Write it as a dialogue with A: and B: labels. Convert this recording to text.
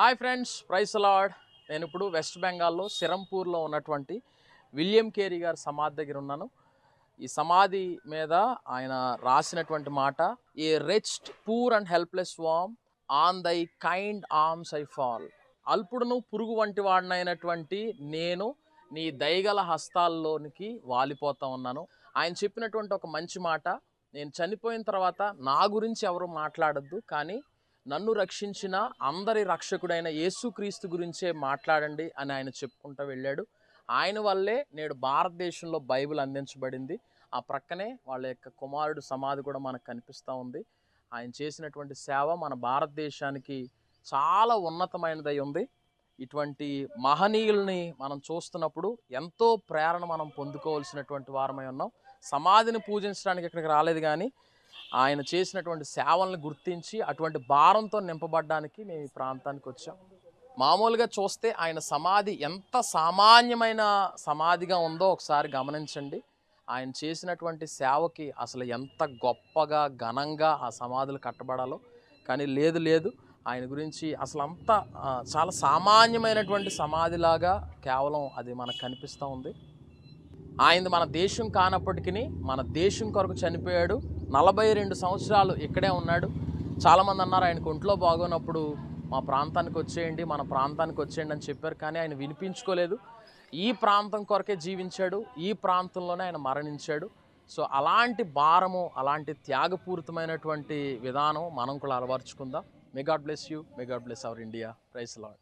A: Hi friends price అలాడ్ నేను ఇప్పుడు వెస్ట్ బెంగాల్లో సిరంపూర్లో ఉన్నటువంటి విలియం కేరీ గారి సమాధి దగ్గర ఉన్నాను. ఈ సమాధి మీద ఆయన రాసినటువంటి మాట a wretched poor and helpless worm on thy kind arms I fall అల్పుడును పురుగు వంటి వాడినైనటువంటి నేను నీ దయగల హస్తాల్లోనికి వాలిపోతా ఉన్నాను. ఆయన చెప్పినటువంటి ఒక మంచి మాట నేను చనిపోయిన తర్వాత నా గురించి ఎవరు మాట్లాడద్దు కానీ నన్ను రక్షించిన అందరి రక్షకుడైన యేసుక్రీస్తు గురించే మాట్లాడండి అని ఆయన చెప్పుకుంటూ వెళ్ళాడు. ఆయన వల్లే నేడు భారతదేశంలో బైబిల్ అందించబడింది. ఆ ప్రక్కనే వాళ్ళ యొక్క కుమారుడు సమాధి కూడా మనకు కనిపిస్తూ ఉంది. ఆయన చేసినటువంటి సేవ మన భారతదేశానికి చాలా ఉన్నతమైనదై ఉంది. ఇటువంటి మహనీయుల్ని మనం చూస్తున్నప్పుడు ఎంతో ప్రేరణ మనం పొందుకోవాల్సినటువంటి వారమై ఉన్నాం. సమాధిని పూజించడానికి ఇక్కడికి రాలేదు కానీ ఆయన చేసినటువంటి సేవలను గుర్తించి అటువంటి భారంతో నింపబడడానికి మేము ఈ ప్రాంతానికి వచ్చాం. మామూలుగా చూస్తే ఆయన సమాధి ఎంత సామాన్యమైన సమాధిగా ఉందో ఒకసారి గమనించండి. ఆయన చేసినటువంటి సేవకి అసలు ఎంత గొప్పగా ఘనంగా ఆ సమాధులు కట్టబడాలో. కానీ లేదు లేదు. ఆయన గురించి అసలు అంత చాలా సామాన్యమైనటువంటి సమాధిలాగా కేవలం అది మనకు కనిపిస్తూ ఉంది. ఆయనది మన దేశం కానప్పటికీ మన దేశం కొరకు చనిపోయాడు. నలభై రెండు సంవత్సరాలు ఇక్కడే ఉన్నాడు. చాలామంది అన్నారు ఆయనకు ఒంట్లో బాగోనప్పుడు మా ప్రాంతానికి వచ్చేయండి మన ప్రాంతానికి వచ్చేయండి అని చెప్పారు. కానీ ఆయన వినిపించుకోలేదు. ఈ ప్రాంతం కొరకే జీవించాడు. ఈ ప్రాంతంలోనే ఆయన మరణించాడు. సో అలాంటి భారము అలాంటి త్యాగపూరితమైనటువంటి విధానం మనం కూడా అలవర్చుకుందాం. May God bless you may God bless our India praise Lord